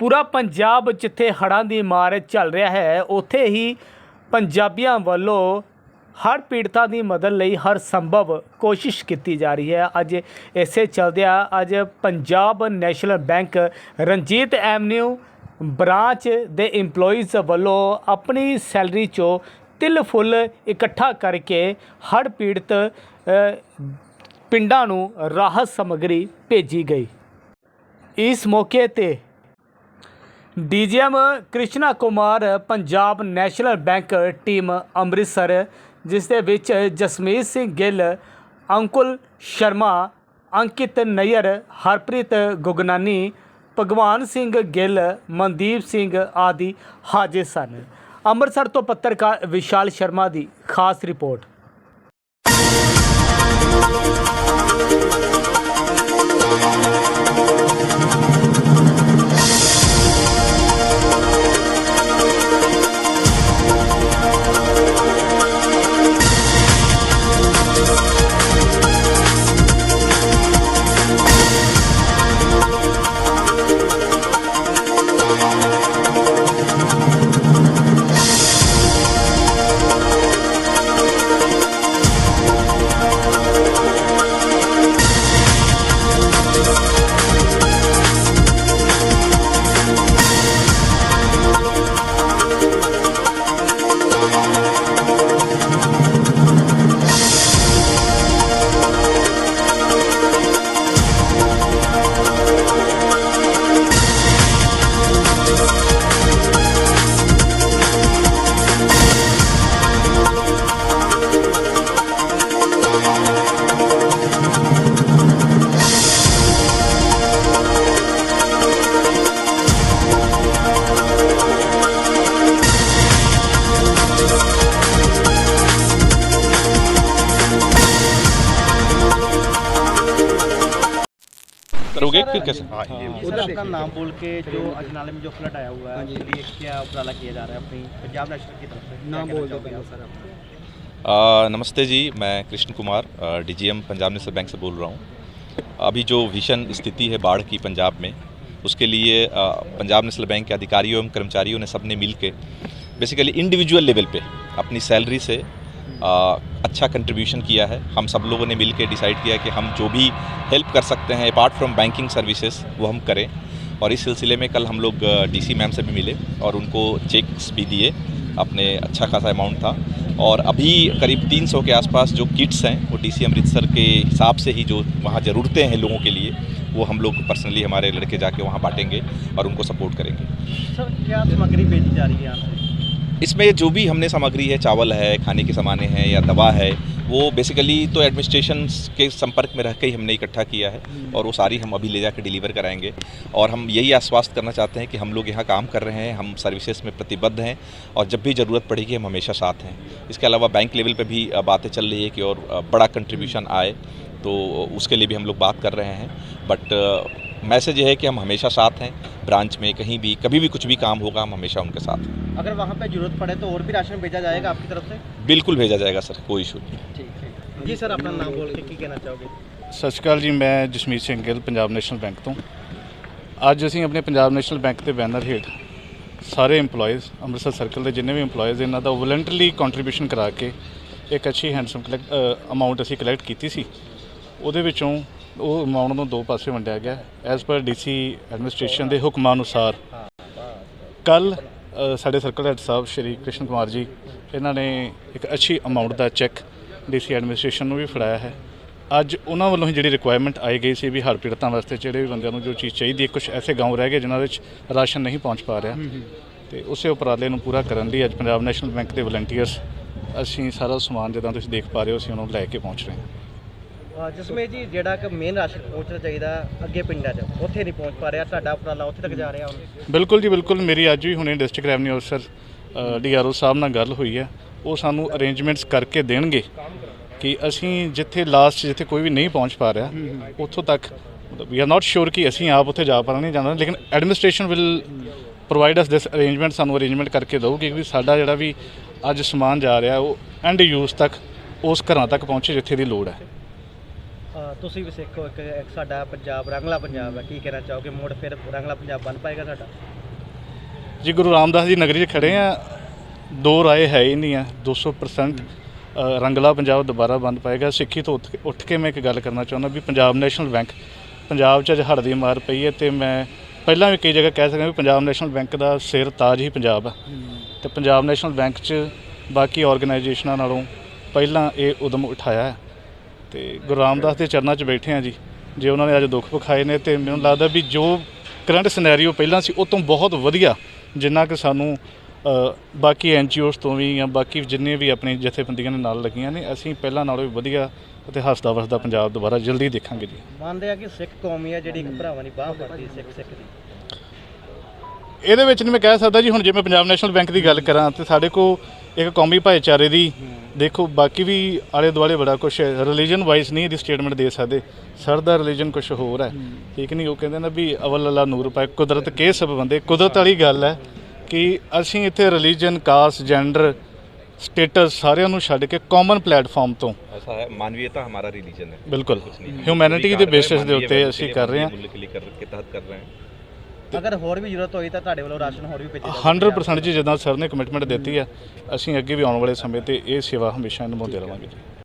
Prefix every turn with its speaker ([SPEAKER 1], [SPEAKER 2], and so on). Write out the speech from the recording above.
[SPEAKER 1] ਪੂਰਾ ਪੰਜਾਬ ਜਿੱਥੇ ਹੜ੍ਹਾਂ ਦੀ ਮਾਰ ਚੱਲ ਰਿਹਾ ਹੈ, ਉੱਥੇ ਹੀ ਪੰਜਾਬੀਆਂ ਵੱਲੋਂ ਹਰ ਪੀੜਤਾਂ ਦੀ ਮਦਦ ਲਈ ਹਰ ਸੰਭਵ ਕੋਸ਼ਿਸ਼ ਕੀਤੀ ਜਾ ਰਹੀ ਹੈ। ਅੱਜ ਇਸੇ ਚਲਦਿਆਂ ਅੱਜ Punjab national bank Ranjit avenue branch ਦੇ EMPLOYEES ਵੱਲੋਂ ਆਪਣੀ ਸੈਲਰੀ ਚੋਂ ਤਿਲ ਫੁੱਲ ਇਕੱਠਾ ਕਰਕੇ ਹੜ੍ਹ ਪੀੜਤ ਪਿੰਡਾਂ ਨੂੰ ਰਾਹਤ ਸਮੱਗਰੀ ਭੇਜੀ ਗਈ। ਇਸ ਮੌਕੇ ਤੇ DGM Krishna Kumar, Punjab national bank team Amritsar, ਜਿਸ ਦੇ ਵਿੱਚ ਜਸਮੀਤ ਸਿੰਘ ਗਿੱਲ, ਅੰਕੁਲ ਸ਼ਰਮਾ, ਅੰਕਿਤ ਨਈਰ ਹਰਪ੍ਰੀਤ ਗੁਗਨਾਨੀ ਭਗਵਾਨ ਸਿੰਘ ਗਿੱਲ, ਮਨਦੀਪ ਸਿੰਘ ਆਦਿ ਹਾਜ਼ਰ ਸਨ। ਅੰਮ੍ਰਿਤਸਰ ਤੋਂ ਪੱਤਰਕਾਰ ਵਿਸ਼ਾਲ ਸ਼ਰਮਾ ਦੀ ਖਾਸ ਰਿਪੋਰਟ। Thank you.
[SPEAKER 2] करोगे फिर कैसे
[SPEAKER 3] सर। अपना नाम बोल के जो अजनाले में जो फ्लड आया हुआ है उसके लिए क्या उपराला किया जा रहा है अपनी पंजाब नेशनल की तरफ़ से? नाम बोल दो सर
[SPEAKER 2] आ, नमस्ते जी मैं Krishan Kumar DGM Punjab national bank से बोल रहा हूँ। अभी जो भीषण स्थिति है बाढ़ की पंजाब में उसके लिए आ, पंजाब नेशनल बैंक के अधिकारियों एवं कर्मचारियों ने सबने मिल के बेसिकली इंडिविजुअल लेवल पे अपनी सैलरी से आ, अच्छा कंट्रीब्यूशन किया है। हम सब लोगों ने मिल डिसाइड किया कि हम जो भी हेल्प कर सकते हैं अपार्ट फ्रॉम बैंकिंग सर्विसेज़ वो हम करें। और इस सिलसिले में कल हम लोग डीसी मैम से भी मिले और उनको चेक्स भी दिए। अपने अच्छा खासा अमाउंट था। और अभी करीब 300 के आसपास जो किट्स हैं वो डीसी अमृतसर के हिसाब से ही जो वहाँ ज़रूरतें हैं लोगों के लिए वो हम लोग पर्सनली हमारे लड़के जाके वहाँ बांटेंगे और उनको सपोर्ट करेंगे।
[SPEAKER 3] सर क्या सामग्री भेजी जा रही है
[SPEAKER 2] इसमें जो भी हमने सामग्री है चावल है खाने के सामानें हैं या दवा है वो बेसिकली तो एडमिनिस्ट्रेशन के संपर्क में रह के ही हमने इकट्ठा किया है और वो सारी हम अभी ले जाकर डिलीवर कराएँगे। और हम यही आश्वास्त करना चाहते हैं कि हम लोग यहाँ काम कर रहे हैं हम सर्विसेज़ में प्रतिबद्ध हैं और जब भी ज़रूरत पड़ेगी हम हमेशा साथ हैं। इसके अलावा बैंक लेवल पर भी बातें चल रही है कि और बड़ा कंट्रीब्यूशन आए तो उसके लिए भी हम लोग बात कर रहे हैं। बट मैसेज ये है कि हम हमेशा साथ हैं ब्रांच में कहीं भी कभी भी कुछ भी काम होगा हम हमेशा उनके साथ हैं
[SPEAKER 3] अगर वहाँ पे जरूरत पड़े तो और भी राशन भेजा जाएगा आपकी तरफ से
[SPEAKER 2] बिल्कुल भेजा जाएगा सर कोई इशू नहीं
[SPEAKER 3] ठीक है जी सर अपना नाम बोल के की कहना चाहोगे
[SPEAKER 4] ਸਤਿ ਸ਼੍ਰੀ ਅਕਾਲ ਜੀ ਮੈਂ ਜਸਮੀਤ ਸਿੰਘ ਗਿੱਲ ਪੰਜਾਬ ਨੈਸ਼ਨਲ ਬੈਂਕ ਤੋਂ ਅੱਜ ਅਸੀਂ ਆਪਣੇ ਪੰਜਾਬ ਨੈਸ਼ਨਲ ਬੈਂਕ ਦੇ ਬੈਨਰ ਹੇਠ ਸਾਰੇ EMPLOYEES ਅੰਮ੍ਰਿਤਸਰ ਸਰਕਲ ਦੇ ਜਿੰਨੇ ਵੀ EMPLOYEES ਇਹਨਾਂ ਦਾ ਵੋਲੰਟਰੀ ਕੰਟਰੀਬਿਊਸ਼ਨ ਕਰਾ ਕੇ ਇੱਕ ਅੱਛੀ ਹੈਂਡਸਮ ਕਲੈਕਟ ਅਮਾਉਂਟ ਅਸੀਂ ਕਲੈਕਟ ਕੀਤੀ ਸੀ ਉਹਦੇ ਵਿੱਚੋਂ ਉਹ ਅਮਾਉਂਟ ਨੂੰ ਦੋ ਪਾਸੇ ਵੰਡਿਆ ਗਿਆ। ਐਜ਼ ਪਰ ਡੀਸੀ ਐਡਮਿਨਿਸਟ੍ਰੇਸ਼ਨ ਦੇ ਹੁਕਮਾਂ ਅਨੁਸਾਰ ਕੱਲ ਸਾਡੇ ਸਰਕਲ ਹੈਡ ਸਾਹਿਬ ਸ਼੍ਰੀ ਕ੍ਰਿਸ਼ਨ ਕੁਮਾਰ ਜੀ ਇਹਨਾਂ ਨੇ ਇੱਕ ਅੱਛੀ ਅਮਾਉਂਟ ਦਾ ਚੈੱਕ ਡੀਸੀ ਐਡਮਿਨਿਸਟ੍ਰੇਸ਼ਨ ਨੂੰ ਵੀ ਫੜਾਇਆ ਹੈ। ਅੱਜ ਉਹਨਾਂ ਵੱਲੋਂ ਹੀ ਜਿਹੜੀ ਰਿਕੁਆਇਰਮੈਂਟ ਆਈ ਗਈ ਸੀ ਵੀ ਹੜ੍ਹ ਪੀੜਤਾਂ ਵਾਸਤੇ ਜਿਹੜੇ ਵੀ ਬੰਦਿਆਂ ਨੂੰ ਜੋ ਚੀਜ਼ ਚਾਹੀਦੀ ਹੈ ਕੁਝ ਐਸੇ ਗਾঁਵ ਰਹਿ ਗਏ ਜਿਨ੍ਹਾਂ ਵਿੱਚ ਰਾਸ਼ਨ ਨਹੀਂ ਪਹੁੰਚ ਪਾ ਰਿਹਾ। ਤੇ ਉਸੇ ਉਪਰਾਲੇ ਨੂੰ ਪੂਰਾ ਕਰਨ ਲਈ ਅੱਜ ਪੰਜਾਬ ਨੈਸ਼ਨਲ ਬੈਂਕ ਦੇ ਵਲੰਟੀਅਰਸ ਅਸੀਂ ਸਾਰਾ ਸਮਾਨ ਜਿੱਦਾਂ ਤੁਸੀਂ ਦੇਖ ਪਾ ਰਹੇ ਹੋ ਅਸੀਂ ਉਹਨੂੰ ਲੈ ਕੇ ਪਹੁੰਚ ਰਹੇ ਹਾਂ।
[SPEAKER 3] ਅ, ਜੀ ਜਿਹੜਾ ਕਿ ਮੇਨ ਰਾਸ਼ਨ ਪਹੁੰਚਣਾ ਚਾਹੀਦਾ ਅੱਗੇ ਪਿੰਡਾਂ 'ਚ ਉੱਥੇ ਨਹੀਂ ਪਹੁੰਚ ਪਾ ਰਿਹਾ ਤੁਹਾਡਾ ਉਪਰਾਲਾ ਉੱਥੇ ਤੱਕ ਜਾ ਰਿਹਾ ਹੁਣ।
[SPEAKER 4] ਬਿਲਕੁਲ ਜੀ ਬਿਲਕੁਲ। ਮੇਰੀ ਅੱਜ ਵੀ ਹੁਣੇ ਡਿਸਟ੍ਰਿਕਟ ਰੈਵਨਿਊ ਅਫਸਰ ਡੀਆਰਓ ਸਾਹਿਬ ਨਾਲ ਗੱਲ ਹੋਈ ਹੈ। ਉਹ ਸਾਨੂੰ ਅਰੇਂਜਮੈਂਟਸ ਕਰਕੇ ਦੇਣਗੇ ਕਿ ਅਸੀਂ ਜਿੱਥੇ ਲਾਸਟ ਜਿੱਥੇ ਕੋਈ ਵੀ ਨਹੀਂ ਪਹੁੰਚ ਪਾ ਰਿਹਾ ਉੱਥੋਂ ਤੱਕ ਵੀ ਆਰ ਨਾਟ ਸ਼ੋਰ ਕਿ ਅਸੀਂ ਆਪ ਉੱਥੇ ਜਾ ਪਾਣਾ ਨਹੀਂ ਜਾਂਦਾ ਲੇਕਿਨ administration will provide us this arrangement ਸਾਨੂੰ ਅਰੇਂਜਮੈਂਟ ਕਰਕੇ ਦਊਗੀ ਕਿ ਸਾਡਾ ਜਿਹੜਾ ਵੀ ਅੱਜ ਸਮਾਨ ਜਾ ਰਿਹਾ ਉਹ ਐਂਡ ਯੂਜ਼ ਤੱਕ ਉਸ ਘਰਾਂ ਤੱਕ ਪਹੁੰਚੇ ਜਿੱਥੇ ਦੀ ਲੋੜ ਹੈ।
[SPEAKER 3] ਤੁਸੀਂ ਵੀ ਸਿੱਖੋ ਇੱਕ ਇੱਕ ਸਾਡਾ ਪੰਜਾਬ ਰੰਗਲਾ ਪੰਜਾਬ ਹੈ। ਕੀ ਕਹਿਣਾ ਚਾਹੋਗੇ? ਮੁੜ ਫਿਰ ਰੰਗਲਾ ਪੰਜਾਬ ਬਣ ਪਾਏਗਾ ਸਾਡਾ?
[SPEAKER 4] ਜੀ ਗੁਰੂ ਰਾਮਦਾਸ ਦੀ ਨਗਰੀ 'ਚ ਖੜੇ ਆ ਦੋ ਰਾਏ ਹੈ ਹੀ ਨਹੀਂ ਆ। 200% ਅ, ਰੰਗਲਾ ਪੰਜਾਬ ਦੁਬਾਰਾ ਬੰਦ ਪਾਏਗਾ। ਸਿੱਖੀ ਤੋਂ ਉੱਠ ਕੇ- ਮੈਂ ਇੱਕ ਗੱਲ ਕਰਨਾ ਚਾਹੁੰਦਾ ਵੀ ਪੰਜਾਬ ਨੈਸ਼ਨਲ ਬੈਂਕ ਪੰਜਾਬ 'ਚ ਅੱਜ ਹੜ੍ਹ ਦੀ ਮਾਰ ਪਈ ਹੈ ਤੇ ਮੈਂ ਪਹਿਲਾਂ ਵੀ ਕਈ ਜਗ੍ਹਾ ਕਹਿ ਸਕਦਾ ਵੀ ਪੰਜਾਬ ਨੈਸ਼ਨਲ ਬੈਂਕ ਦਾ ਸਿਰ ਤਾਜ ਹੀ ਪੰਜਾਬ ਹੈ। ਤੇ ਪੰਜਾਬ ਨੈਸ਼ਨਲ ਬੈਂਕ 'ਚ ਬਾਕੀ ਆਰਗੇਨਾਈਜੇਸ਼ਨਾਂ ਨਾਲੋਂ ਪਹਿਲਾਂ ਇਹ ਉਦਮ ਉਠਾਇਆ ਹੈ। ਤੇ ਗੁਰੂ ਰਾਮਦਾਸ ਦੇ ਚਰਨਾਂ 'ਚ ਬੈਠੇ ਆ ਜੀ। ਜੇ ਉਹਨਾਂ ਨੇ ਅੱਜ ਦੁੱਖ ਵਿਖਾਏ ਨੇ ਤੇ ਮੈਨੂੰ ਲੱਗਦਾ ਵੀ ਜੋ ਕਰੰਟ ਸਿਨੈਰੀਓ ਪਹਿਲਾਂ ਸੀ ਉਹ ਤੋਂ ਬਹੁਤ ਵਧੀਆ ਜਿੰਨਾ ਕਿ ਸਾਨੂੰ ਅ, ਬਾਕੀ ਐਨਜੀਓਸ ਤੋਂ ਵੀ ਜਾਂ ਬਾਕੀ ਜਿੰਨੇ ਵੀ ਆਪਣੀ ਜਥੇਬੰਦੀਆਂ ਦੇ ਨਾਲ ਲੱਗੀਆਂ ਨੇ ਅਸੀਂ ਪਹਿਲਾਂ ਨਾਲੋਂ ਵੀ ਵਧੀਆ ਅਤੇ ਹੱਸਦਾ ਵਸਦਾ ਪੰਜਾਬ ਦੁਬਾਰਾ ਜਲਦੀ ਦੇਖਾਂਗੇ ਜੀ।
[SPEAKER 3] ਮੰਨਦੇ ਆ ਕਿ ਸਿੱਖ ਕੌਮ ਹੀ ਜਿਹੜੀ ਇੱਕ ਭਰਾਵਾਂ ਦੀ ਬਾਹ ਫੜਦੀ ਸਿੱਖ ਸਿੱਖ ਦੀ।
[SPEAKER 4] ਇਹਦੇ ਵਿੱਚ ਨਹੀਂ ਮੈਂ ਕਹਿ ਸਕਦਾ ਜੀ ਹੁਣ ਜਿਵੇਂ ਪੰਜਾਬ ਨੈਸ਼ਨਲ ਬੈਂਕ ਦੀ ਗੱਲ ਕਰਾਂ ਤੇ ਸਾਡੇ ਕੋਲ ਇੱਕ ਕੌਮੀ ਭਾਈਚਾਰੇ ਦੀ ਦੇਖੋ ਬਾਕੀ ਵੀ ਆਲੇ ਦੁਆਲੇ ਬੜਾ ਕੁਝ ਹੈ। ਰਿਲੀਜੀਅਨ ਵਾਈਜ਼ ਨਹੀਂ ਇਹਦੀ ਸਟੇਟਮੈਂਟ ਦੇ ਸਕਦੇ। ਸਰ ਦਾ ਰਿਲੀਜੀਅਨ ਕੁਝ ਹੋਰ ਹੈ। ਠੀਕ ਨਹੀਂ ਉਹ ਕਹਿੰਦੇ ਨਾ ਵੀ ਅਵਲ ਅੱਲਾ ਨੂਰ ਪਾਏ ਕੁਦਰਤ ਕੇ ਸਭ ਬੰਦੇ। ਕੁਦਰਤ ਵਾਲੀ ਗੱਲ ਹੈ ਕਿ ਅਸੀਂ ਇੱਥੇ ਰਿਲੀਜੀਅਨ ਕਾਸ ਜੈਂਡਰ ਸਟੇਟਸ ਸਾਰਿਆਂ ਨੂੰ ਛੱਡ ਕੇ ਕਾਮਨ ਪਲੇਟਫਾਰਮ ਤੋਂ।
[SPEAKER 2] ਮਾਨਵੀਅਤਾ ਹਮਾਰਾ ਰਿਲੀਜੀਅਨ ਹੈ।
[SPEAKER 4] ਬਿਲਕੁਲ। ਹਿਊਮੈਨਿਟੀ ਦੇ ਬੇਸਿਸ ਦੇ ਉੱਤੇ ਅਸੀਂ ਕਰ ਰਹੇ ਹਾਂ।
[SPEAKER 3] ਅਗਰ ਹੋਰ ਵੀ ਜ਼ਰੂਰਤ ਹੋਈ ਤਾਂ ਤੁਹਾਡੇ ਵੱਲੋਂ ਰਾਸ਼ਨ ਹੋਰ ਵੀ ਭੇਜਿਆ ਜਾਊਗਾ।
[SPEAKER 4] 100% ਜੀ ਜਿੱਦਾਂ ਸਰ ਨੇ ਕਮਿਟਮੈਂਟ ਦਿੱਤੀ ਹੈ ਅਸੀਂ ਅੱਗੇ ਵੀ ਆਉਣ ਵਾਲੇ ਸਮੇਂ ਤੇ ਇਹ ਸੇਵਾ ਹਮੇਸ਼ਾ ਨਿਭਾਉਂਦੇ ਰਵਾਂਗੇ ਜੀ।